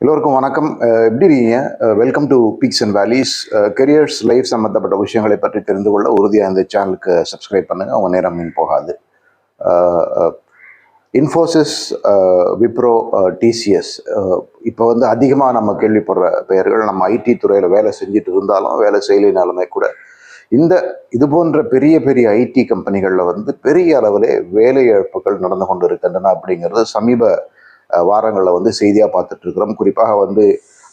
எல்லோருக்கும் வணக்கம். எப்படி இருக்கீங்க? Welcome to peaks and valleys careers life சம்மந்தப்பட்ட விஷயங்களை பற்றி தெரிந்து கொள்ள உறுதியாக இந்த சேனலுக்கு சப்ஸ்கிரைப் பண்ணுங்க. உங்க நேரம் மீன் போகாது. இன்ஃபோசிஸ் விப்ரோ டிசிஎஸ் இப்போ வந்து அதிகமாக நம்ம கேள்விப்படுற பெயர்கள் நம்ம ஐடி துறையில் வேலை செஞ்சுட்டு இருந்தாலும் வேலை செய்யலினாலுமே கூட இந்த இது போன்ற பெரிய பெரிய ஐடி கம்பெனிகளில் வந்து பெரிய அளவிலே வேலை இழப்புகள் நடந்து கொண்டு இருக்கின்றன அப்படிங்கிறது சமீப வாரங்களில் வந்து செய்தியாக பார்த்துட்ருக்குறோம். குறிப்பாக வந்து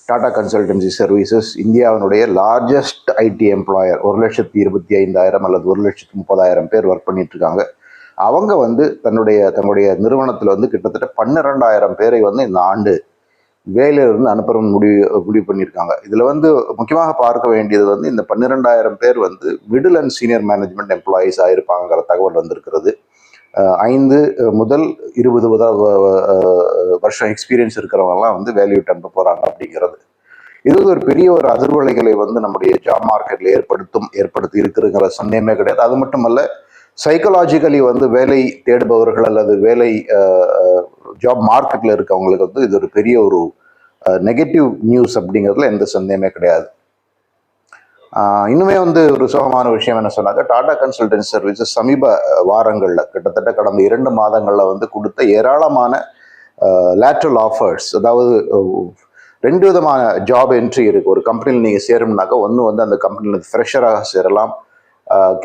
டாடா கன்சல்டன்சி சர்வீசஸ் இந்தியாவினுடைய லார்ஜஸ்ட் ஐடி எம்ப்ளாயர் ஒரு லட்சத்தி இருபத்தி ஐந்தாயிரம் அல்லது ஒரு லட்சத்தி முப்பதாயிரம் பேர் ஒர்க் பண்ணிட்டுருக்காங்க அவங்க வந்து தன்னுடைய தன்னுடைய நிறுவனத்தில் வந்து கிட்டத்தட்ட பன்னிரெண்டாயிரம் பேரை வந்து இந்த ஆண்டு வேலையிலிருந்து அனுப்புறம் முடிவு முடிவு பண்ணியிருக்காங்க. இதில் வந்து முக்கியமாக பார்க்க வேண்டியது வந்து இந்த பன்னிரெண்டாயிரம் பேர் வந்து middle and senior management employees இருப்பாங்கிற தகவல் வந்திருக்கிறது. ஐந்து முதல் இருபது வருஷம் எக்ஸ்பீரியன்ஸ் இருக்கிறவங்கலாம் வந்து வேல்யூ அனுப்ப போகிறாங்க அப்படிங்கிறது. இது ஒரு பெரிய ஒரு அதிர்வலைகளை வந்து நம்முடைய ஜாப் மார்க்கெட்டில் ஏற்படுத்தும் ஏற்படுத்தி இருக்குங்கிற சந்தேகமே கிடையாது. அது மட்டுமல்ல சைக்கலாஜிக்கலி வந்து வேலை தேடுபவர்கள் அல்லது வேலை ஜாப் மார்க்கெட்டில் இருக்கவங்களுக்கு வந்து இது ஒரு பெரிய ஒரு நெகட்டிவ் நியூஸ் அப்படிங்கிறதுல எந்த சந்தேகமே கிடையாது. இன்னுமே வந்து ஒரு சுகமான விஷயம் என்ன சொன்னாங்க டாடா கன்சல்டன்சி சர்வீசஸ் சமீப வாரங்களில் கிட்டத்தட்ட கடந்த இரண்டு மாதங்களில் வந்து கொடுத்த ஏராளமான லேட்ரல் ஆஃபர்ஸ் அதாவது ரெண்டு விதமான ஜாப் என்ட்ரி இருக்கு. ஒரு கம்பெனியில் நீங்கள் சேரணும்னாக்கா ஒன்று வந்து அந்த கம்பெனியில் ஃப்ரெஷராக சேரலாம்.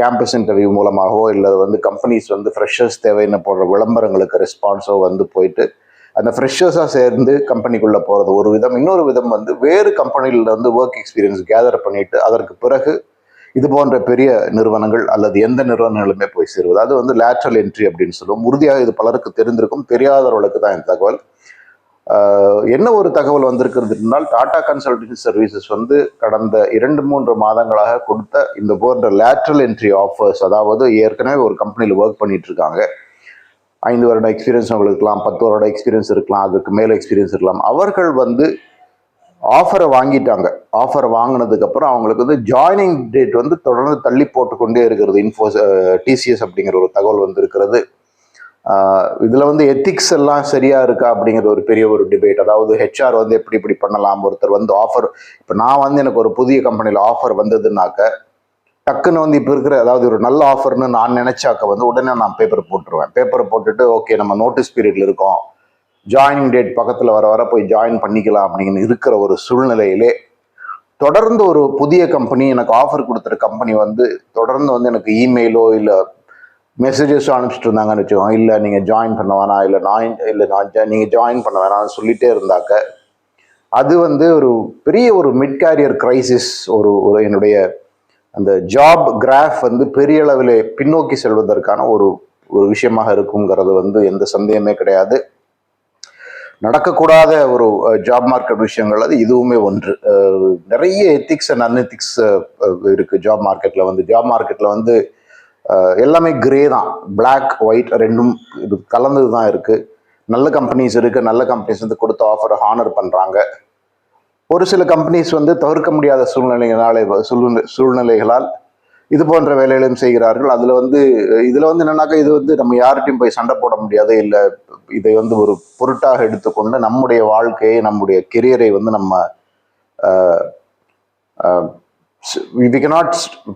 கேம்பஸ் இன்டர்வியூ மூலமாகவோ இல்லை வந்து கம்பெனிஸ் வந்து ஃப்ரெஷர்ஸ் தேவைன்னு போடுற விளம்பரங்களுக்கு ரெஸ்பான்ஸோ வந்து போயிட்டு அந்த ஃப்ரெஷர்ஸாக சேர்ந்து கம்பெனிக்குள்ளே போகிறது ஒரு விதம். இன்னொரு விதம் வந்து வேறு கம்பெனியில் வந்து ஒர்க் எக்ஸ்பீரியன்ஸ் கேதர் பண்ணிவிட்டு அதற்கு பிறகு இது போன்ற பெரிய நிறுவனங்கள் அல்லது எந்த நிறுவனங்களுமே போய் சேருவது. அது வந்து லேட்ரல் என்ட்ரி அப்படின்னு சொல்லுவோம். உறுதியாக இது பலருக்கு தெரிந்திருக்கும். தெரியாதவர்களுக்கு தான் இந்த தகவல். என்ன ஒரு தகவல் வந்திருக்கிறது என்றால் டாடா கன்சல்டன்சி சர்வீசஸ் வந்து கடந்த இரண்டு மூன்று மாதங்களாக கொடுத்த இந்த போன்ற லேட்ரல் என்ட்ரி ஆஃபர்ஸ் அதாவது ஏற்கனவே ஒரு கம்பெனியில் ஒர்க் பண்ணிட்டு இருக்காங்க. ஐந்து வருட எக்ஸ்பீரியன்ஸ் அவங்களுக்கு இருக்கலாம் பத்து வருட எக்ஸ்பீரியன்ஸ் இருக்கலாம் அதுக்கு மேலே எக்ஸ்பீரியன்ஸ் இருக்கலாம். அவர்கள் வந்து ஆஃபரை வாங்கிட்டாங்க. ஆஃபர் வாங்கினதுக்கப்புறம் அவங்களுக்கு வந்து ஜாயினிங் டேட் வந்து தொடர்ந்து தள்ளி போட்டுக்கொண்டே இருக்கிறது. இன்ஃபோஸ் டிசிஎஸ் அப்படிங்கிற ஒரு தகவல் வந்து இருக்கிறது இதில் வந்து எத்திக்ஸ் எல்லாம் சரியாக இருக்கா அப்படிங்கிற ஒரு பெரிய ஒரு டிபேட் அதாவது ஹெச்ஆர் வந்து எப்படி இப்படி பண்ணலாம்? ஒருத்தர் வந்து ஆஃபர் இப்போ நான் வந்து எனக்கு ஒரு புதிய கம்பெனியில் ஆஃபர் வந்ததுனாக்க டக்குன்னு வந்து இப்போ இருக்கிற அதாவது ஒரு நல்ல ஆஃபர்னு நான் நினைச்சாக்க வந்து உடனே நான் பேப்பர் போட்டுருவேன். பேப்பரை போட்டுட்டு ஓகே நம்ம நோட்டீஸ் பீரியட்ல இருக்கோம். ஜாயினிங் டேட் பக்கத்தில் வர வர போய் ஜாயின் பண்ணிக்கலாம் அப்படின்னு இருக்கிற ஒரு சூழ்நிலையிலே தொடர்ந்து ஒரு புதிய கம்பெனி எனக்கு ஆஃபர் கொடுத்துற கம்பெனி வந்து தொடர்ந்து வந்து எனக்கு இமெயிலோ இல்லை மெசேஜஸோ அனுப்பிச்சிட்டு இருந்தாங்கன்னு வச்சுக்கோங்க. இல்லை நீங்கள் ஜாயின் பண்ண வேணாம். இல்லை நான் இல்லை நான் ஜா- நீங்கள் ஜாயின் பண்ண வேணாம்னு சொல்லிட்டே இருந்தாக்க அது வந்து ஒரு பெரிய ஒரு மிட் கேரியர் கிரைசிஸ் ஒரு ஒரு என்னுடைய அந்த ஜாப் கிராஃப் வந்து பெரிய அளவில் பின்னோக்கி செல்வதற்கான ஒரு ஒரு விஷயமாக இருக்குங்கிறது வந்து எந்த சந்தேகமே கிடையாது. நடக்கக்கூடாத ஒரு ஜாப் மார்க்கெட் விஷயங்கள் அது இதுவுமே ஒன்று. நிறைய எத்திக்ஸ் அண்ட் அன்எத்திக்ஸ் இருக்குது ஜாப் மார்க்கெட்டில் வந்து. ஜாப் மார்க்கெட்டில் வந்து எல்லாமே கிரே தான். பிளாக் ஒயிட் ரெண்டும் இது கலந்தது தான் இருக்குது நல்ல கம்பெனிஸ் இருக்குது நல்ல கம்பெனிஸ் வந்து கொடுத்த ஆஃபரை ஹானர் பண்ணுறாங்க ஒரு சில கம்பெனிஸ் வந்து தவிர்க்க முடியாத சூழ்நிலைகளால் சூழ்நிலை சூழ்நிலைகளால் இது போன்ற வேலைகளையும் செய்கிறார்கள். அதில் வந்து இதில் வந்து என்னன்னாக்கா இது வந்து நம்ம யார்கிட்டையும் போய் சண்டை போட முடியாது இல்லை இதை வந்து ஒரு பொருட்டாக எடுத்துக்கொண்டு நம்முடைய வாழ்க்கையை நம்முடைய கெரியரை வந்து நம்ம we cannot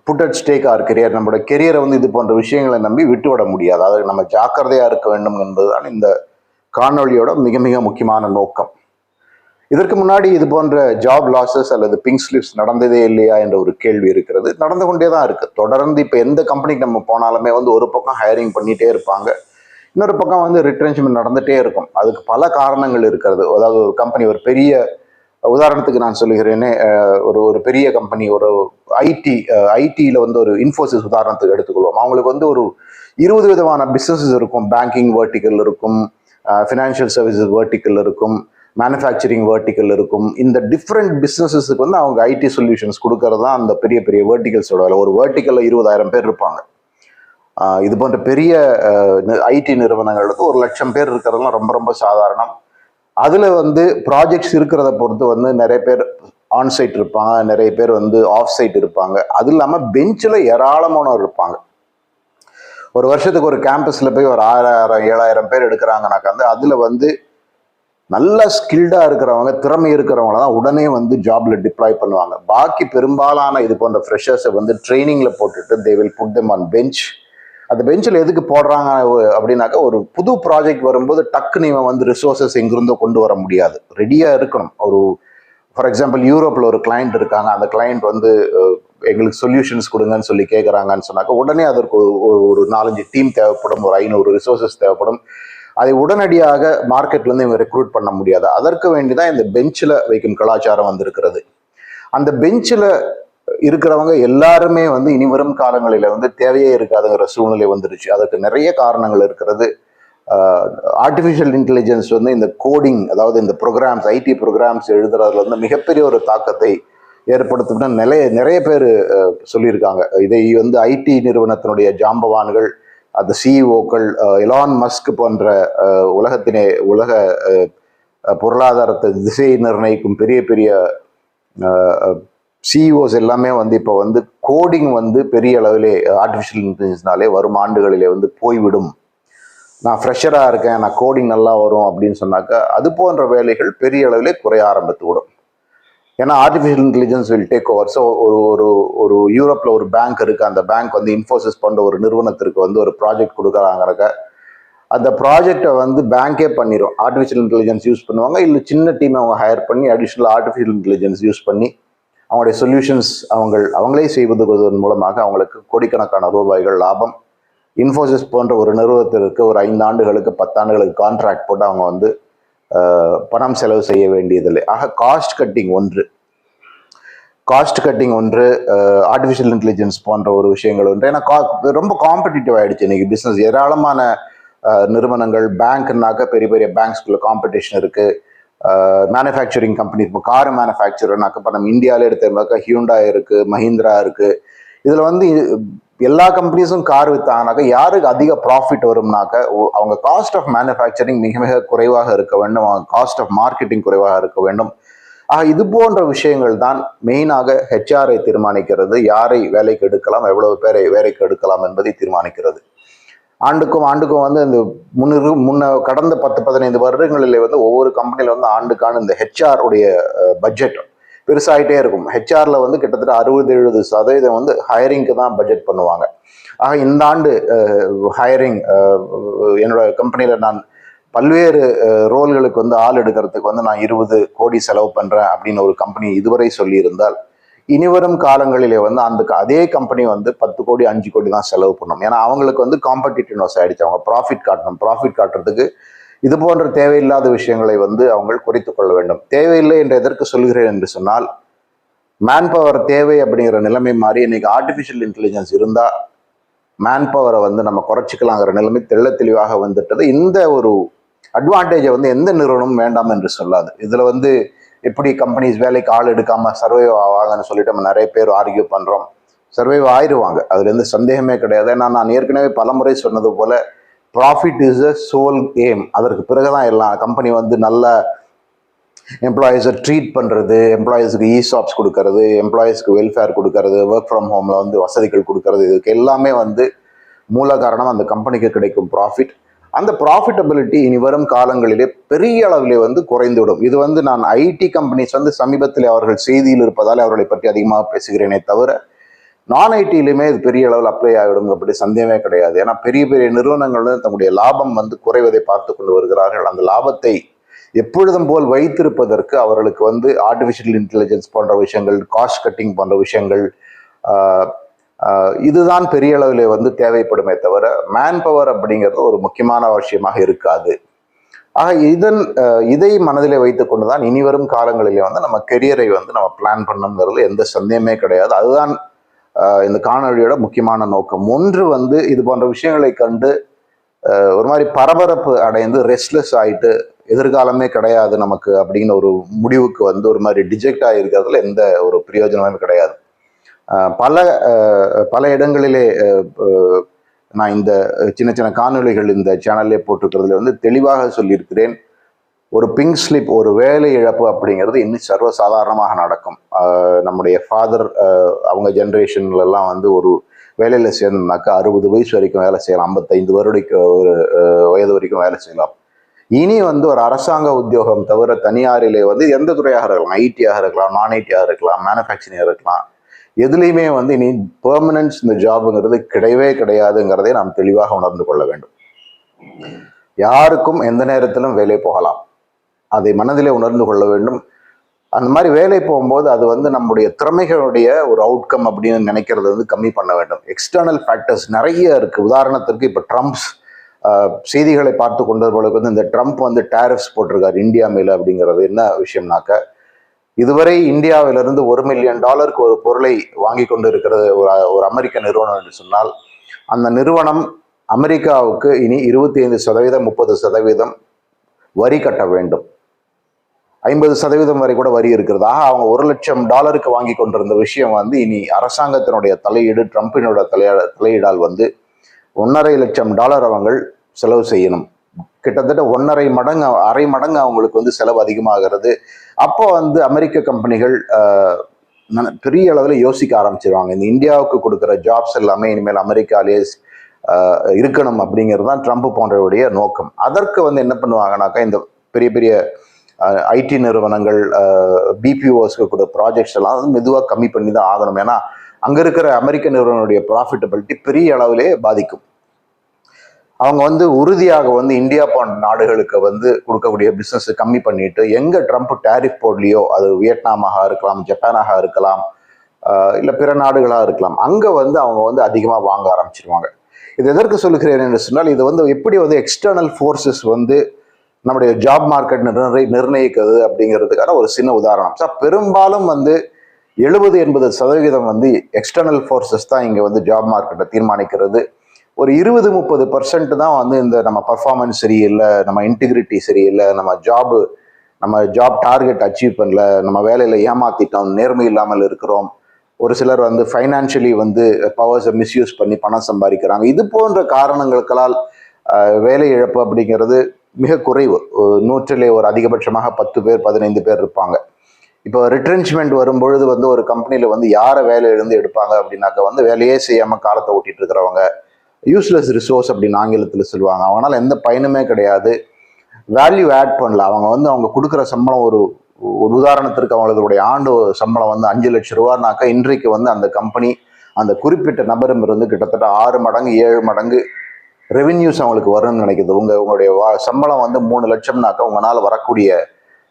put at stake our career நம்மளோட கெரியரை வந்து இது போன்ற விஷயங்களை நம்பி விட்டுவிட முடியாது. அதாவது நம்ம ஜாக்கிரதையாக இருக்க வேண்டும் என்பதுதான் இந்த காணொளியோட மிக மிக முக்கியமான நோக்கம். இதற்கு முன்னாடி இது போன்ற ஜாப் லாசஸ் அல்லது பிங்க் ஸ்லிப்ஸ் நடந்ததே இல்லையா என்ற ஒரு கேள்வி இருக்கிறது. நடந்து கொண்டே தான் இருக்கு. தொடர்ந்து இப்போ எந்த கம்பெனிக்கு நம்ம போனாலுமே வந்து ஒரு பக்கம் ஹையரிங் பண்ணிட்டே இருப்பாங்க. இன்னொரு பக்கம் வந்து ரிட்ரென்ச்மெண்ட் நடந்துகிட்டே இருக்கும். அதுக்கு பல காரணங்கள் இருக்கிறது. அதாவது ஒரு கம்பெனி ஒரு பெரிய உதாரணத்துக்கு நான் சொல்லுகிறேனே ஒரு ஒரு பெரிய கம்பெனி ஒரு ஐடி ஐடியில் வந்து ஒரு இன்ஃபோசிஸ் உதாரணத்துக்கு எடுத்துக்கொள்வோம். அவங்களுக்கு வந்து ஒரு இருபது விதமான பிஸ்னஸஸ் இருக்கும். பேங்கிங் வேர்ட்டிக்கல் இருக்கும் ஃபினான்ஷியல் சர்வீசஸ் வேர்ட்டிக்கல் இருக்கும். மேனுஃபேக்சரிங் வேர்ட்டிக்கல் இருக்கும். இந்த டிஃப்ரெண்ட் பிஸ்னஸஸுக்கு வந்து அவங்க ஐடி சொல்யூஷன்ஸ் கொடுக்கறது தான் அந்த பெரிய பெரிய வேர்ட்டிகல்ஸோட வேலை. ஒரு வேர்ட்டிக்கலில் இருபதாயிரம் பேர் இருப்பாங்க. இது போன்ற பெரிய ஐடி நிறுவனங்களுக்கு ஒரு லட்சம் பேர் இருக்கிறதெல்லாம் ரொம்ப ரொம்ப சாதாரணம். அதில் வந்து ப்ராஜெக்ட்ஸ் இருக்கிறத பொறுத்து வந்து நிறைய பேர் ஆன்சைட் இருப்பாங்க. நிறைய பேர் வந்து ஆஃப் சைட் இருப்பாங்க. அது இல்லாமல் பெஞ்சில் ஏராளமானவர் இருப்பாங்க. ஒரு வருஷத்துக்கு ஒரு கேம்பஸில் போய் ஒரு ஆறாயிரம் ஏழாயிரம் பேர் எடுக்கிறாங்கனாக்கா வந்து அதில் வந்து நல்ல ஸ்கில்டாக இருக்கிறவங்க திறமை இருக்கிறவங்கள தான் உடனே வந்து ஜாப்ல டிப்ளாய் பண்ணுவாங்க. பாக்கி பெரும்பாலான இது போன்ற ஃப்ரெஷர்ஸை வந்து ட்ரைனிங்கில் போட்டுட்டு they will put them on bench அந்த பெஞ்சில் எதுக்கு போடுறாங்க அப்படின்னாக்கா ஒரு புது ப்ராஜெக்ட் வரும்போது டக்குன்னு இவன் வந்து ரிசோர்ஸஸ் எங்கிருந்தோ கொண்டு வர முடியாது. ரெடியாக இருக்கணும். ஒரு ஃபார் எக்ஸாம்பிள் யூரோப்பில் ஒரு கிளைண்ட் இருக்காங்க. அந்த கிளைண்ட் வந்து எங்களுக்கு சொல்யூஷன்ஸ் கொடுங்கன்னு சொல்லி கேட்குறாங்கன்னு சொன்னாக்க உடனே அதற்கு ஒரு- ஒரு- ஒரு நாலஞ்சு டீம் தேவைப்படும். ஒரு ஐநூறு ரிசோர்ஸஸ் தேவைப்படும். அதை உடனடியாக மார்க்கெட்லேருந்து இவங்க ரெக்ரூட் பண்ண முடியாது. அதற்கு வேண்டி தான் இந்த பெஞ்சில் வைக்கும் கலாச்சாரம் வந்திருக்கிறது. அந்த பெஞ்சில் இருக்கிறவங்க எல்லாருமே வந்து இனி வரும் காலங்களில் வந்து தேவையே இருக்காதுங்கிற சூழ்நிலை வந்துருச்சு. அதுக்கு நிறைய காரணங்கள் இருக்கிறது. ஆர்டிஃபிஷியல் இன்டெலிஜென்ஸ் வந்து இந்த கோடிங் அதாவது இந்த ப்ரோக்ராம்ஸ் ஐடி ப்ரோக்ராம்ஸ் எழுதுறதுல வந்து மிகப்பெரிய ஒரு தாக்கத்தை ஏற்படுத்தும்னா நிறைய நிறைய பேர் சொல்லியிருக்காங்க. இதை வந்து ஐடி நிறுவனத்தினுடைய ஜாம்பவான்கள் அந்த சிஇஓக்கள் எலான் மஸ்க் போன்ற உலகத்தினே உலக பொருளாதாரத்தை திசையை நிர்ணயிக்கும் பெரிய பெரிய சிஇஓஸ் எல்லாமே வந்து இப்போ வந்து கோடிங் வந்து பெரிய அளவிலே ஆர்டிஃபிஷியல் இன்டெலிஜென்ஸ்னாலே வரும் ஆண்டுகளிலே வந்து போய்விடும். நான் ஃப்ரெஷராக இருக்கேன் நான் கோடிங் நல்லா வரும் அப்படின்னு சொன்னாக்கா அது போன்ற வேலைகள் பெரிய அளவிலே குறைய ஆரம்பித்து விடும். ஏன்னா artificial intelligence will take over so ஒரு ஒரு ஒரு யூரோப்பில் ஒரு பேங்க் இருக்குது அந்த பேங்க் வந்து இன்ஃபோசிஸ் போன்ற ஒரு நிறுவனத்திற்கு வந்து ஒரு ப்ராஜெக்ட் கொடுக்குறாங்கிறக்க அந்த ப்ராஜெக்டை வந்து பேங்கே பண்ணிடும் ஆர்டிஃபிஷியல் இன்டெலிஜென்ஸ் யூஸ் பண்ணுவாங்க. இல்லை சின்ன டீம் அவங்க ஹையர் பண்ணி அடிஷ்னல் ஆர்டிஃபிஷியல் இன்டெலிஜென்ஸ் யூஸ் பண்ணி அவங்களுடைய சொல்யூஷன்ஸ் அவங்க அவங்களே செய்வதன் மூலமாக அவங்களுக்கு கோடிக்கணக்கான ரூபாய்கள் லாபம். இன்ஃபோசிஸ் போன்ற ஒரு நிறுவனத்திற்கு ஒரு ஐந்து ஆண்டுகளுக்கு பத்தாண்டுகளுக்கு கான்ட்ராக்ட் போட்டு அவங்க வந்து பணம் செலவு செய்ய வேண்டியதில்லை. ஆக காஸ்ட் கட்டிங் ஒன்று. காஸ்ட் கட்டிங் ஒன்று ஆர்டிஃபிஷியல் இன்டெலிஜென்ஸ் போன்ற ஒரு விஷயங்கள் ஒன்று. ஏன்னா கா- ரொம்ப காம்படிட்டிவ் ஆகிடுச்சு இன்றைக்கி பிஸ்னஸ் ஏராளமான நிறுவனங்கள் பேங்க்னாக்க பெரிய பெரிய பேங்க்ஸ்குள்ளே காம்படிஷன் இருக்குது மேனுஃபேக்சரிங் கம்பெனி இப்போ கார் மேனுஃபேக்சர்னாக்க இப்போ நம்ம இந்தியாவில எடுத்தோம்னாக்கா ஹியூண்டா இருக்குது மஹிந்திரா இருக்குது இதில் வந்து எல்லா கம்பெனிஸும் கார் வித்தாங்கனாக்கா யாருக்கு அதிக ப்ராஃபிட் வரும்னாக்க அவங்க காஸ்ட் ஆஃப் மேனுஃபேக்சரிங் மிக மிக குறைவாக இருக்க வேண்டும். அவங்க காஸ்ட் ஆஃப் மார்க்கெட்டிங் குறைவாக இருக்க வேண்டும். ஆக இது போன்ற விஷயங்கள் தான் மெயினாக ஹெச்ஆரை தீர்மானிக்கிறது. யாரை வேலைக்கு எடுக்கலாம் எவ்வளவு பேரை வேலைக்கு எடுக்கலாம் என்பதை தீர்மானிக்கிறது. ஆண்டுக்கும் ஆண்டுக்கும் வந்து இந்த முன்னிரு முன்ன கடந்த பத்து பதினைந்து வருடங்களிலே வந்து ஒவ்வொரு கம்பெனியில் வந்து ஆண்டுக்கான இந்த ஹெச்ஆர் உடைய பட்ஜெட் பெருசாயிட்டே இருக்கும். ஹெச்ஆரில் வந்து கிட்டத்தட்ட அறுபது எழுபது சதவீதம் வந்து ஹையரிங்க்கு தான் பட்ஜெட் பண்ணுவாங்க. ஆக இந்த ஆண்டு ஹையரிங் என்னோட கம்பெனியில் நான் பல்வேறு ரோல்களுக்கு வந்து ஆள் எடுக்கிறதுக்கு வந்து நான் இருபது கோடி செலவு பண்ணுறேன் அப்படின்னு ஒரு கம்பெனி இதுவரை சொல்லியிருந்தால் இனிவரும் காலங்களிலே வந்து அந்த க- அதே கம்பெனி வந்து பத்து கோடி அஞ்சு கோடி தான் செலவு பண்ணும். ஏன்னா அவங்களுக்கு வந்து காம்படிட்டிவ்னஸ் ஆகிடுச்சு அவங்க ப்ராஃபிட் காட்டணும். ப்ராஃபிட் காட்டுறதுக்கு இது போன்ற தேவையில்லாத விஷயங்களை வந்து அவங்கள் குறைத்துக் கொள்ள வேண்டும். தேவையில்லை என்று எதற்கு சொல்கிறேன் என்று சொன்னால் மேன் பவர் தேவை அப்படிங்கிற நிலைமை மாறி இன்னைக்கு ஆர்டிஃபிஷியல் இன்டெலிஜென்ஸ் இருந்தால் மேன் பவரை வந்து நம்ம குறைச்சிக்கலாங்கிற நிலைமை தெள்ள தெளிவாக வந்துட்டது. இந்த ஒரு அட்வான்டேஜை வந்து எந்த நிறுவனமும் வேண்டாம் என்று சொல்லாது. இதில் வந்து எப்படி கம்பெனிஸ் வேலைக்கு ஆள் எடுக்காமல் சர்வைவ் ஆவாங்கன்னு சொல்லிட்டு நம்ம நிறைய பேர் ஆர்கியூ பண்ணுறோம் சர்வைவ் ஆயிடுவாங்க அதுலேருந்து சந்தேகமே கிடையாது. ஏன்னா நான் ஏற்கனவே பலமுறை சொன்னது போல profit is a sole aim அதற்கு பிறகுதான் எல்லாம் கம்பெனி வந்து நல்ல எம்ப்ளாயீஸை ட்ரீட் பண்ணுறது எம்ப்ளாயீஸ்க்கு இசாப்ஸ் கொடுக்கறது எம்ப்ளாயீஸ்க்கு வெல்ஃபேர் கொடுக்கறது ஒர்க் ஃப்ரம் ஹோமில் வந்து வசதிகள் கொடுக்கறது இதுக்கு எல்லாமே வந்து மூல காரணம் அந்த கம்பெனிக்கு கிடைக்கும் ப்ராஃபிட் அந்த ப்ராஃபிட்டபிலிட்டி இனி வரும் காலங்களிலே பெரிய அளவிலே வந்து குறைந்துவிடும். இது வந்து நான் ஐடி கம்பெனிஸ் வந்து சமீபத்தில் அவர்கள் செய்தியில் இருப்பதால் அவர்களை பற்றி அதிகமாக பேசுகிறேனே தவிர நான் ஐடியிலுமே இது பெரிய அளவில் அப்ளை ஆகிடும் அப்படி சந்தேகமே கிடையாது. ஏன்னா பெரிய பெரிய நிறுவனங்கள் தங்களுடைய லாபம் வந்து குறைவதை பார்த்து கொண்டு வருகிறார்கள். அந்த லாபத்தை எப்பொழுதும் போல் வைத்திருப்பதற்கு அவர்களுக்கு வந்து ஆர்டிஃபிஷியல் இன்டெலிஜென்ஸ் போன்ற விஷயங்கள் காஸ்ட் கட்டிங் போன்ற விஷயங்கள் இதுதான் பெரிய அளவில் வந்து தேவைப்படுமே தவிர மேன் பவர் அப்படிங்கிறது ஒரு முக்கியமான விஷயமாக இருக்காது. ஆக இதன் இதை மனதிலே வைத்துக்கொண்டு தான் இனி வரும் காலங்களிலே வந்து நம்ம கெரியரை வந்து நம்ம பிளான் பண்ணணுங்கிறது எந்த சந்தேகமே கிடையாது. அதுதான் இந்த காணொளியோட முக்கியமான நோக்கம். ஒன்று வந்து இது போன்ற விஷயங்களை கண்டு ஒரு மாதிரி பரபரப்பு அடைந்து ரெஸ்ட்லெஸ் ஆயிட்டு எதிர்காலமே கிடையாது நமக்கு அப்படின்னு ஒரு முடிவுக்கு வந்து ஒரு மாதிரி டிஜெக்ட் ஆகிருக்கிறதுல எந்த ஒரு பிரயோஜனமும் கிடையாது. பல பல இடங்களிலே நான் இந்த சின்ன சின்ன காணொளிகள் இந்த சேனல்லே போட்டிருக்கிறதுல வந்து தெளிவாக சொல்லியிருக்கிறேன். ஒரு பிங்க் ஸ்லிப் ஒரு வேலை இழப்பு அப்படிங்கிறது இன்னும் சர்வசாதாரணமாக நடக்கும். நம்முடைய ஃபாதர் அவங்க ஜென்ரேஷன்லலாம் வந்து ஒரு வேலையில் சேர்ந்தோம்னாக்கா அறுபது வயசு வரைக்கும் வேலை செய்யலாம். ஐம்பத்தைந்து வருடைக்கு ஒரு வயது வரைக்கும் வேலை செய்யலாம். இனி வந்து ஒரு அரசாங்க உத்தியோகம் தவிர தனியாரிலே வந்து எந்த துறையாக இருக்கலாம்? ஐடியாக இருக்கலாம் நான் ஐடியாக இருக்கலாம் மேனுஃபேக்சரிங்காக இருக்கலாம். எதுலேயுமே வந்து இனி பெர்மனன்ஸ் இந்த ஜாபுங்கிறது கிடையவே கிடையாதுங்கிறதை நாம் தெளிவாக உணர்ந்து கொள்ள வேண்டும். யாருக்கும் எந்த நேரத்திலும் வேலை போகலாம். அதை மனதிலே உணர்ந்து கொள்ள வேண்டும். அந்த மாதிரி வேலை போகும்போது அது வந்து நம்முடைய திறமைகளுடைய ஒரு அவுட்கம் அப்படின்னு நினைக்கிறது வந்து கம்மி பண்ண வேண்டும். எக்ஸ்டர்னல் ஃபேக்டர்ஸ் நிறைய இருக்குது உதாரணத்திற்கு இப்போ ட்ரம்ப்ஸ் செய்திகளை பார்த்து கொண்டவர்களுக்கு வந்து இந்த ட்ரம்ப் வந்து டேரிஃப்ஸ் போட்டிருக்காரு. இந்தியா மேலே அப்படிங்கிறது என்ன விஷயம்னாக்க இதுவரை இந்தியாவிலிருந்து ஒரு மில்லியன் டாலருக்கு ஒரு பொருளை வாங்கி கொண்டு இருக்கிறது ஒரு ஒரு அமெரிக்க நிறுவனம் என்று சொன்னால் அந்த நிறுவனம் அமெரிக்காவுக்கு இனி இருபத்தி ஐந்து சதவீதம் முப்பது சதவீதம் வரி கட்ட வேண்டும். ஐம்பது சதவீதம் வரை கூட வரி இருக்கிறது. ஆக அவங்க ஒரு லட்சம் டாலருக்கு வாங்கி கொண்டிருந்த விஷயம் வந்து இனி அரசாங்கத்தினுடைய தலையீடு ட்ரம்பினோட தலைய தலையீடால் வந்து ஒன்றரை லட்சம் டாலர் அவங்க செலவு செய்யணும். கிட்டத்தட்ட ஒன்றரை மடங்கு அரை மடங்கு அவங்களுக்கு வந்து செலவு அதிகமாகிறது. அப்போ வந்து அமெரிக்க கம்பெனிகள் பெரிய அளவில் யோசிக்க ஆரம்பிச்சிருவாங்க. இந்த இந்தியாவுக்கு கொடுக்குற ஜாப்ஸ் எல்லாமே இனிமேல் அமெரிக்காலேயே இருக்கணும் அப்படிங்கிறது தான் ட்ரம்ப் போன்றவருடைய நோக்கம். அதற்கு வந்து என்ன பண்ணுவாங்கனாக்கா இந்த பெரிய பெரிய ஐடி நிறுவனங்கள் பிபிஓஸ்க்கு கூட ப்ராஜெக்ட்ஸ் எல்லாம் வந்து மெதுவாக கம்மி பண்ணி தான் ஆகணும். ஏன்னா அங்கே இருக்கிற அமெரிக்க நிறுவனங்களுடைய ப்ராஃபிட்டபிலிட்டி பெரிய அளவிலே பாதிக்கும். அவங்க வந்து உறுதியாக வந்து இந்தியா போன்ற நாடுகளுக்கு வந்து கொடுக்கக்கூடிய பிஸ்னஸ் கம்மி பண்ணிட்டு எங்க ட்ரம்ப் டேரிஃப் போடலையோ அது வியட்நாமாக இருக்கலாம் ஜப்பானாக இருக்கலாம் இல்லை பிற நாடுகளாக இருக்கலாம் அங்கே வந்து அவங்க வந்து அதிகமாக வாங்க ஆரம்பிச்சிருவாங்க. இது எதற்கு சொல்லுகிறேன் என்று சொன்னால் இது வந்து எப்படி வந்து எக்ஸ்டர்னல் ஃபோர்ஸஸ் வந்து நம்முடைய ஜாப் மார்க்கெட் நிர்ணய நிர்ணயிக்கிறது அப்படிங்கிறதுக்கான ஒரு சின்ன உதாரணம். ஸோ பெரும்பாலும் வந்து எழுபது எண்பது சதவீதம் வந்து எக்ஸ்டர்னல் ஃபோர்ஸஸ் தான் இங்கே வந்து ஜாப் மார்க்கெட்டை தீர்மானிக்கிறது. ஒரு இருபது முப்பது பர்சன்ட் தான் வந்து இந்த நம்ம பர்ஃபார்மன்ஸ் சரியில்லை நம்ம இன்டிகிரிட்டி சரியில்லை நம்ம ஜாபு நம்ம ஜாப் டார்கெட் அச்சீவ் பண்ணல நம்ம வேலையில் ஏமாத்திட்டோம் நேர்மை இல்லாமல் இருக்கிறோம். ஒரு சிலர் வந்து ஃபைனான்ஷியலி வந்து பவர்ஸை மிஸ்யூஸ் பண்ணி பணம் சம்பாதிக்கிறாங்க. இது போன்ற காரணங்களுக்களால் வேலை இழப்பு அப்படிங்கிறது மிக குறைவு. நூற்றிலே ஒரு அதிகபட்சமாக பத்து பேர் பதினைந்து பேர் இருப்பாங்க. இப்போ ரிட்ரென்ச்மெண்ட் வரும்பொழுது வந்து ஒரு கம்பெனியில் வந்து யாரை வேலையிலிருந்து எடுப்பாங்க அப்படின்னாக்க வந்து வேலையே செய்யாமல் காலத்தை ஓட்டிட்டு இருக்கிறவங்க யூஸ்லெஸ் ரிசோர்ஸ் அப்படின்னு ஆங்கிலத்தில் சொல்லுவாங்க. அவனால் எந்த பயனுமே கிடையாது. வேல்யூ ஆட் பண்ணல. அவங்க வந்து அவங்க கொடுக்குற சம்பளம் ஒரு ஒரு உதாரணத்திற்கு அவங்களுடைய ஆண்டு சம்பளம் வந்து அஞ்சு லட்சம் ரூபானாக்கா இன்றைக்கு வந்து அந்த கம்பெனி அந்த குறிப்பிட்ட நபரிலிருந்து கிட்டத்தட்ட ஆறு மடங்கு ஏழு மடங்கு ரெவென்யூஸ் அவங்களுக்கு வரும்னு நினைக்குது உங்கள் உங்களுடைய வா- சம்பளம் வந்து மூணு லட்சம்னாக்கா உங்களால் வரக்கூடிய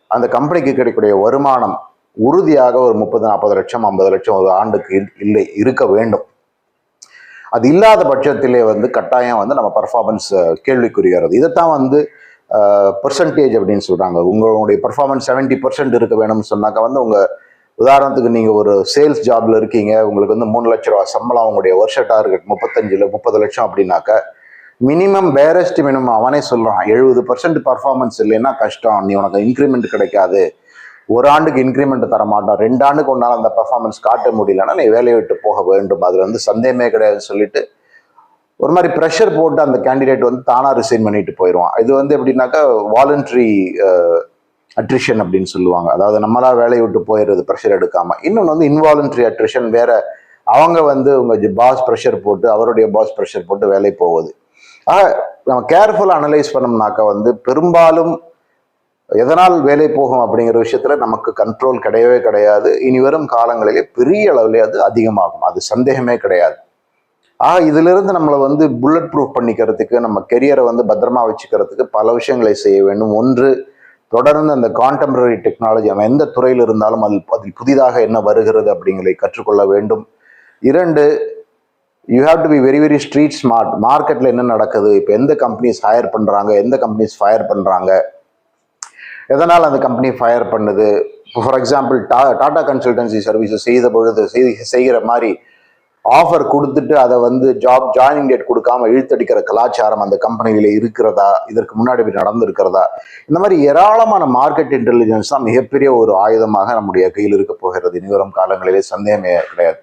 அந்த கம்பெனிக்கு கிடைக்கக்கூடிய வருமானம் உறுதியாக ஒரு முப்பது நாற்பது லட்சம் ஐம்பது லட்சம் ஒரு ஆண்டுக்கு இல்லை இருக்க வேண்டும். அது இல்லாத பட்சத்திலே வந்து கட்டாயம் வந்து நம்ம பர்ஃபார்மன்ஸ் கேள்விக்குறிகிறது. இதைத்தான் வந்து பர்சன்டேஜ் அப்படின்னு சொல்கிறாங்க உங்களுடைய பர்ஃபார்மன்ஸ் 70% பர்சன்ட் இருக்க வேணும்னு சொன்னாக்க வந்து உங்கள் உதாரணத்துக்கு நீங்கள் ஒரு சேல்ஸ் ஜாப்ல இருக்கீங்க. உங்களுக்கு வந்து மூணு லட்ச ரூபா சம்பளம் உங்களுடைய வருஷ டார்கெட் முப்பத்தஞ்சில் முப்பது லட்சம் அப்படின்னாக்க மினிமம் பேரஸ்ட் மினிமம் அவனே சொல்கிறான் எழுபது பர்சன்ட் பர்ஃபார்மன்ஸ் இல்லைன்னா கஷ்டம். நீ உனக்கு இன்க்ரிமெண்ட் கிடைக்காது. ஒரு ஆண்டுக்கு இன்க்ரிமெண்ட் தர மாட்டோம் ரெண்டு ஆண்டுக்கு ஒன்றால் அந்த பர்ஃபார்மன்ஸ் காட்ட முடியலன்னா நீ வேலையை விட்டு போக வேண்டும். அதில் வந்து சந்தேகமே கிடையாதுன்னு சொல்லிட்டு ஒரு மாதிரி ப்ரெஷர் போட்டு அந்த கேண்டிடேட் வந்து தானாக ரிசைன் பண்ணிட்டு போயிடுவான். இது வந்து எப்படின்னாக்கா வாலண்ட்ரி அட்ரிஷன் அப்படின்னு சொல்லுவாங்க. அதாவது நம்மளா வேலையை விட்டு போயிடுறது ப்ரெஷர் எடுக்காம. இன்னொன்று வந்து இன்வாலண்ட்ரி அட்ரிஷன் வேற அவங்க வந்து உங்க பாஸ் ப்ரெஷர் போட்டு அவருடைய பாஸ் ப்ரெஷர் போட்டு வேலை போவது. ஆனால் நம்ம கேர்ஃபுல்லாக அனலைஸ் பண்ணோம்னாக்கா வந்து பெரும்பாலும் எதனால் வேலை போகும் அப்படிங்கிற விஷயத்துல நமக்கு கண்ட்ரோல் கிடையவே கிடையாது. இனி வரும் காலங்களிலே பெரிய அளவிலே அது அதிகமாகும். அது சந்தேகமே கிடையாது. ஆக இதிலிருந்து நம்மளை வந்து புல்லட் ப்ரூஃப் பண்ணிக்கிறதுக்கு நம்ம கெரியரை வந்து பத்திரமா வச்சுக்கிறதுக்கு பல விஷயங்களை செய்ய வேண்டும். ஒன்று தொடர்ந்து அந்த கான்டெம்பரரி டெக்னாலஜி நம்ம எந்த துறையில் இருந்தாலும் அதில் அதில் புதிதாக என்ன வருகிறது அப்படிங்கிறதை கற்றுக்கொள்ள வேண்டும். இரண்டு you have to be very very street smart மார்க்கெட்டில் என்ன நடக்குது? இப்போ எந்த கம்பெனிஸ் ஹையர் பண்ணுறாங்க எந்த கம்பெனிஸ் ஃபயர் பண்ணுறாங்க எதனால் அந்த கம்பெனி ஃபயர் பண்ணுது? ஃபார் எக்ஸாம்பிள் டா டாடா கன்சல்டன்சி சர்வீஸை செய்த பொழுது செய்கிற மாதிரி ஆஃபர் கொடுத்துட்டு அதை வந்து ஜாப் ஜாயினிங் டேட் கொடுக்காம இழுத்தடிக்கிற கலாச்சாரம் அந்த கம்பெனியில் இருக்கிறதா? இதற்கு முன்னாடி நடந்திருக்கிறதா? இந்த மாதிரி ஏராளமான மார்க்கெட் இன்டெலிஜென்ஸ் தான் மிகப்பெரிய ஒரு ஆயுதமாக நம்முடைய கையில் இருக்க போகிறது. இனிவரும் காலங்களிலே சந்தேகமே கிடையாது.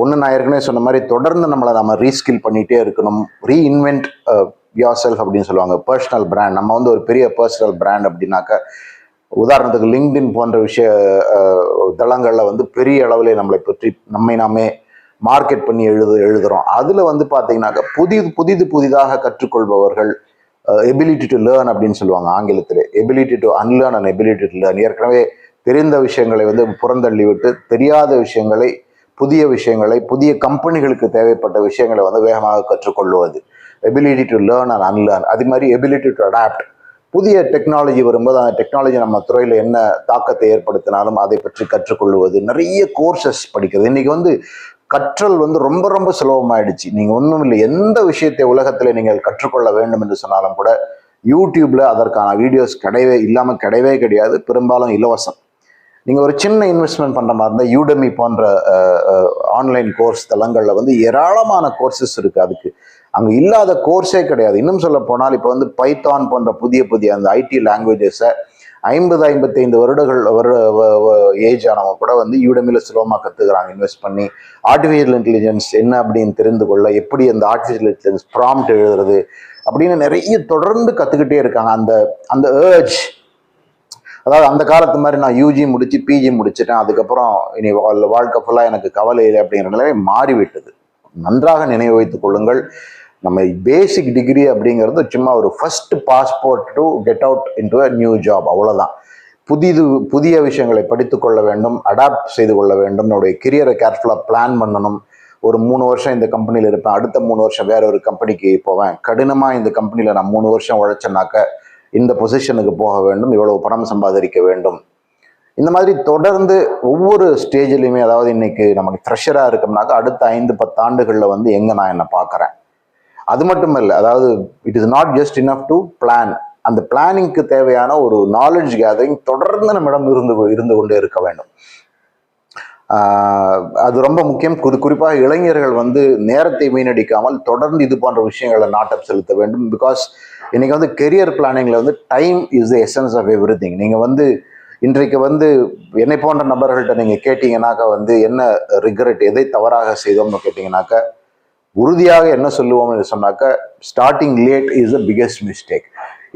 ஒன்று நான் ஏற்கனவே சொன்ன மாதிரி தொடர்ந்து நம்மளை நம்ம ரீஸ்கில் பண்ணிகிட்டே இருக்கணும். ரீஇன்வென்ட் யோர் செல்ஃப் அப்படின்னு சொல்லுவாங்க. பர்சனல் பிராண்ட் நம்ம வந்து ஒரு பெரிய பர்சனல் பிராண்ட் அப்படின்னாக்க உதாரணத்துக்கு லிங்க்டின் போன்ற விஷய தளங்களில் வந்து பெரிய அளவில் நம்மளை பற்றி நம்மை நாமே மார்க்கெட் பண்ணி எழுது எழுதுகிறோம் அதில் வந்து பார்த்தீங்கன்னாக்கா புதிது புதிது புதிதாக கற்றுக்கொள்பவர்கள் எபிலிட்டி டு லேர்ன் அப்படின்னு சொல்லுவாங்க ஆங்கிலத்தில். Ability to unlearn and ability to learn ஏற்கனவே தெரிந்த விஷயங்களை வந்து புறந்தள்ளி விட்டு தெரியாத விஷயங்களை புதிய விஷயங்களை புதிய கம்பெனிகளுக்கு தேவைப்பட்ட விஷயங்களை வந்து வேகமாக கற்றுக்கொள்வது. Ability to learn and unlearn அது மாதிரி எபிலிட்டி டு அடாப்ட் புதிய டெக்னாலஜி வரும்போது அந்த டெக்னாலஜி நம்ம துறையில் என்ன தாக்கத்தை ஏற்படுத்தினாலும் அதை பற்றி கற்றுக்கொள்வது. நிறைய கோர்சஸ் படிக்கிறது. இன்னைக்கு வந்து கற்றல் வந்து ரொம்ப ரொம்ப சுலபமாயிடுச்சு. நீங்கள் ஒன்றும் இல்லை. எந்த விஷயத்தை உலகத்தில் நீங்கள் கற்றுக்கொள்ள வேண்டும் என்று சொன்னாலும் கூட யூடியூப்ல அதற்கான வீடியோஸ் கிடையவே இல்லாமல் கிடையவே கிடையாது. பெரும்பாலும் இலவசம். நீங்கள் ஒரு சின்ன இன்வெஸ்ட்மெண்ட் பண்ணுற மாதிரி இருந்தால் யூடமி போன்ற ஆன்லைன் கோர்ஸ் தளங்களில் வந்து ஏராளமான கோர்சஸ் இருக்குது அதுக்கு. அங்கே இல்லாத கோர்ஸே கிடையாது. இன்னும் சொல்ல போனால் இப்போ வந்து பைத்தான் போன்ற புதிய புதிய அந்த ஐடி லாங்குவேஜஸை ஐம்பது ஐம்பத்தைந்து வருடங்கள் வருட ஏஜ் ஆனவங்க கூட வந்து யூடமியில் சுலபமாக கற்றுக்குறாங்க இன்வெஸ்ட் பண்ணி. ஆர்டிஃபிஷியல் இன்டெலிஜென்ஸ் என்ன அப்படின்னு தெரிந்து கொள்ள எப்படி அந்த ஆர்டிஃபிஷியல் இன்டெலிஜென்ஸ் ப்ராம்ப்ட் எழுதுறது அப்படின்னு நிறைய தொடர்ந்து கற்றுக்கிட்டே இருக்காங்க. அந்த அந்த ஏர்ஜ் அதாவது அந்த காலத்து மாதிரி நான் யூஜி முடிச்சு பிஜி முடிச்சிட்டேன். அதுக்கப்புறம் இனி வாழ்க்கை ஃபுல்லாக எனக்கு கவலை இல்லை அப்படிங்கிற நிலைமை மாறிவிட்டது. நன்றாக நினைவு வைத்துக் கொள்ளுங்கள். நம்ம பேசிக் டிகிரி அப்படிங்கிறது சும்மா ஒரு first passport to get out into a new job அவ்வளோதான் புதிது புதிய விஷயங்களை படித்துக்கொள்ள வேண்டும் அடாப்ட் செய்து கொள்ள வேண்டும். நம்முடைய கெரியரை கேர்ஃபுல்லாக பிளான் பண்ணணும். ஒரு மூணு வருஷம் இந்த கம்பெனியில் இருப்பேன். அடுத்த மூணு வருஷம் வேற ஒரு கம்பெனிக்கு போவேன். கடினமாக இந்த கம்பெனியில் நான் மூணு வருஷம் உழைச்சேனாக்க இந்த பொசிஷனுக்கு போக வேண்டும் இவ்வளவு பணம் சம்பாதிக்க வேண்டும். இந்த மாதிரி தொடர்ந்து ஒவ்வொரு ஸ்டேஜ்லையுமே அதாவது இன்னைக்கு நமக்கு ஃப்ரெஷராக இருக்கோம்னாக்கா அடுத்த ஐந்து பத்து ஆண்டுகளில் வந்து எங்கே நான் என்னை பார்க்குறேன்? அது மட்டும் இல்லை அதாவது it is not just enough to plan அந்த பிளானிங்க்கு தேவையான ஒரு நாலேஜ் கேதரிங் தொடர்ந்து நம்மிடம் இருந்து இருந்து கொண்டே இருக்க வேண்டும். அது ரொம்ப முக்கியம். குறி குறிப்பாக இளைஞர்கள் வந்து நேரத்தை வீணடிக்காமல் தொடர்ந்து இது போன்ற விஷயங்களை நாட்டம் செலுத்த வேண்டும். பிகாஸ் இன்னைக்கு வந்து கெரியர் பிளானிங்கில் வந்து time is the essence of everything நீங்கள் வந்து இன்றைக்கு வந்து என்னை போன்ற நபர்கள்ட்ட நீங்கள் கேட்டிங்கனாக்கா வந்து என்ன ரிக்ரெட் எதை தவறாக செய்தோம்னு கேட்டிங்கனாக்கா உறுதியாக என்ன சொல்லுவோம் என்று சொன்னாக்க starting late is the biggest mistake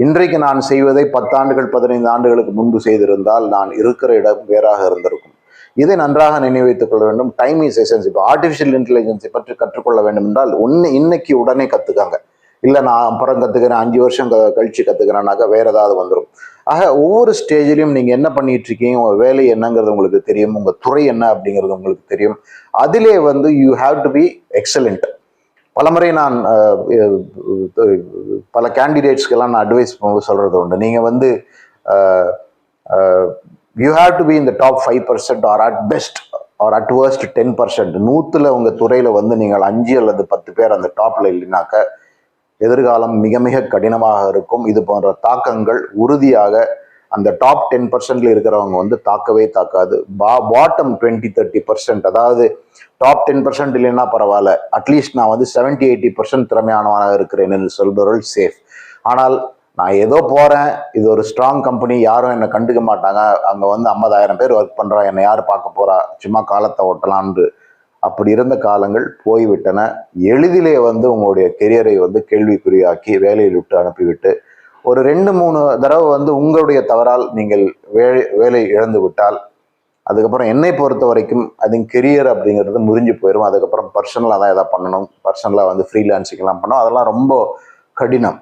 இன்றைக்கு நான் செய்வதை பத்தாண்டுகள் பதினைந்து ஆண்டுகளுக்கு முன்பு செய்திருந்தால் நான் இருக்கிற இடம் வேறாக இருந்திருக்கும். இதை நன்றாக நினைவைத்துக் கொள்ள வேண்டும். டைம் இஸ் எசன்ஸ் இப்போ ஆர்டிஃபிஷியல் இன்டெலிஜென்ஸை பற்றி கற்றுக்கொள்ள வேண்டும் என்றால் ஒன்று இன்னைக்கு உடனே கற்றுக்காங்க இல்லை நான் அப்புறம் கற்றுக்கிறேன் அஞ்சு வருஷம் க- கழிச்சு கற்றுக்கிறேன்னாக்கா வேற ஏதாவது வந்துடும் ஆக ஒவ்வொரு ஸ்டேஜ்லையும் நீங்கள் என்ன பண்ணிட்டு இருக்கீங்க உங்கள் வேலை என்னங்கிறது உங்களுக்கு தெரியும் உங்கள் துறை என்ன அப்படிங்கிறது உங்களுக்கு தெரியும். அதிலே வந்து you have to be excellent பலமுறை நான் பல கேண்டிடேட்ஸ்க்கெல்லாம் நான் அட்வைஸ் சொல்கிறது உண்டு. நீங்கள் வந்து யூ ஹாவ் டு பி இந்த top five percent or at best or at worst ten percent நூற்றுல உங்கள் துறையில் வந்து நீங்கள் அஞ்சு அல்லது பத்து பேர் அந்த டாப்பில் இல்லைனாக்க எதிர்காலம் மிக மிக கடினமாக இருக்கும். இது போன்ற தாக்கங்கள் உறுதியாக அந்த டாப் டென் பர்சன்ட்ல இருக்கிறவங்க வந்து தாக்கவே தாக்காது. பா பாட்டம் டுவெண்ட்டி தேர்ட்டி பர்சன்ட் அதாவது டாப் டென் பர்சன்ட் இல்லைன்னா பரவாயில்ல. அட்லீஸ்ட் நான் வந்து செவன்டி எயிட்டி பர்சன்ட் திறமையானவனாக இருக்கிறேன் என்று சொல்பவர்கள் சேஃப் ஆனால் நான் ஏதோ போகிறேன் இது ஒரு ஸ்ட்ராங் கம்பெனி யாரும் என்னை கண்டுக்க மாட்டாங்க. அங்கே வந்து ஐம்பதாயிரம் பேர் ஒர்க் பண்ணுறா என்னை யார் பார்க்க போகிறா சும்மா காலத்தை ஓட்டலான்னு அப்படி இருந்த காலங்கள் போய்விட்டன. எளிதிலே வந்து உங்களுடைய கெரியரை வந்து கேள்விக்குறியாக்கி வேலையில் விட்டு அனுப்பிவிட்டு ஒரு ரெண்டு மூணு தடவை வந்து உங்களுடைய தவறால் நீங்கள் வேலை வேலை இழந்து விட்டால் அதுக்கப்புறம் என்னை பொறுத்த வரைக்கும் அது கெரியர் அப்படிங்கிறது முறிஞ்சு போயிடும் அதுக்கப்புறம் பர்சனலாக தான் எதாவது பண்ணணும். பர்சனலாக வந்து ஃப்ரீலான்சிங்லாம் பண்ணணும். அதெல்லாம் ரொம்ப கடினம்.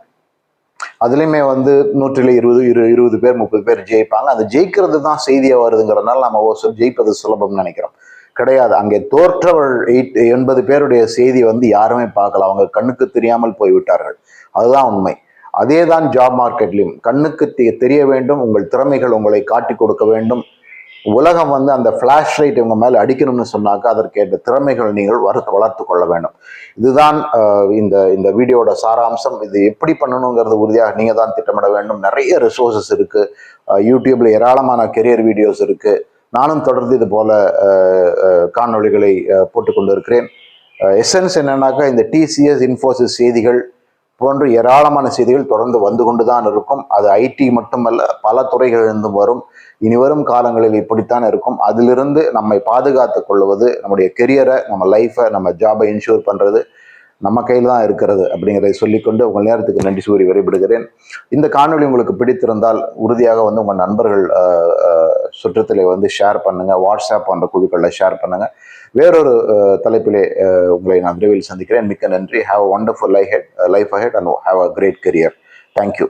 அதுலேயுமே வந்து நூற்றில் இருபது இரு இருபது பேர் முப்பது பேர் ஜெயிப்பாங்க. அது ஜெயிக்கிறது தான் செய்தியாக வருதுங்கிறதுனால நம்ம ஒரு ஜெயிப்பது சுலபம்னு நினைக்கிறோம். கிடையாது. அங்கே தோற்றவள் எயிட் எண்பது பேருடைய செய்தி வந்து யாருமே பார்க்கல. அவங்க கண்ணுக்கு தெரியாமல் போய்விட்டார்கள். அதுதான் உண்மை. அதே தான் ஜாப் மார்க்கெட்லையும் கண்ணுக்கு தெ- தெரிய வேண்டும். உங்கள் திறமைகள் உங்களை காட்டி கொடுக்க வேண்டும். உலகம் வந்து அந்த ஃப்ளாஷ் லைட் இவங்க மேலே அடிக்கணும்னு சொன்னாக்க அதற்கேற்ற திறமைகள் நீங்கள் வளர்த்து வளர்த்து கொள்ள வேண்டும். இதுதான் இந்த இந்த வீடியோட சாராம்சம். இது எப்படி பண்ணணுங்கிறது உறுதியாக நீங்கள் தான் திட்டமிட வேண்டும். நிறைய ரிசோர்ஸஸ் இருக்குது யூடியூப்ல ஏராளமான கெரியர் வீடியோஸ் இருக்குது நானும் தொடர்ந்து இது போல காணொளிகளை போட்டுக்கொண்டு இருக்கிறேன் எசன்ஸ் என்னன்னாக்கா இந்த டிசிஎஸ் இன்ஃபோசிஸ் செய்திகள் போன்ற ஏராளமான செய்திகள் தொடர்ந்து வந்து கொண்டு தான் இருக்கும். அது ஐடி மட்டுமல்ல பல துறைகளிலிருந்தும் வரும். இனி வரும் காலங்களில் இப்படித்தான் இருக்கும். அதிலிருந்து நம்மை பாதுகாத்து கொள்வது நம்முடைய கெரியரை நம்ம லைஃப்பை நம்ம ஜாபை இன்ஷூர் பண்ணுறது நம்ம கையில் தான் இருக்கிறது அப்படிங்கிறத சொல்லிக்கொண்டு உங்கள் நேரத்துக்கு நன்றி சூரி வரைபடுகிறேன் இந்த காணொளி உங்களுக்கு பிடித்திருந்தால் உறுதியாக வந்து உங்கள் நண்பர்கள் சுற்றத்தில் வந்து ஷேர் பண்ணுங்கள் வாட்ஸ்அப் போன்ற குழுக்களில் ஷேர் பண்ணுங்கள் வேறொரு தலைப்பிலே உங்களை நான் விரைவில் சந்திக்கிறேன். மிக்க நன்றி. Have a wonderful life ahead life ahead and have a great career thank you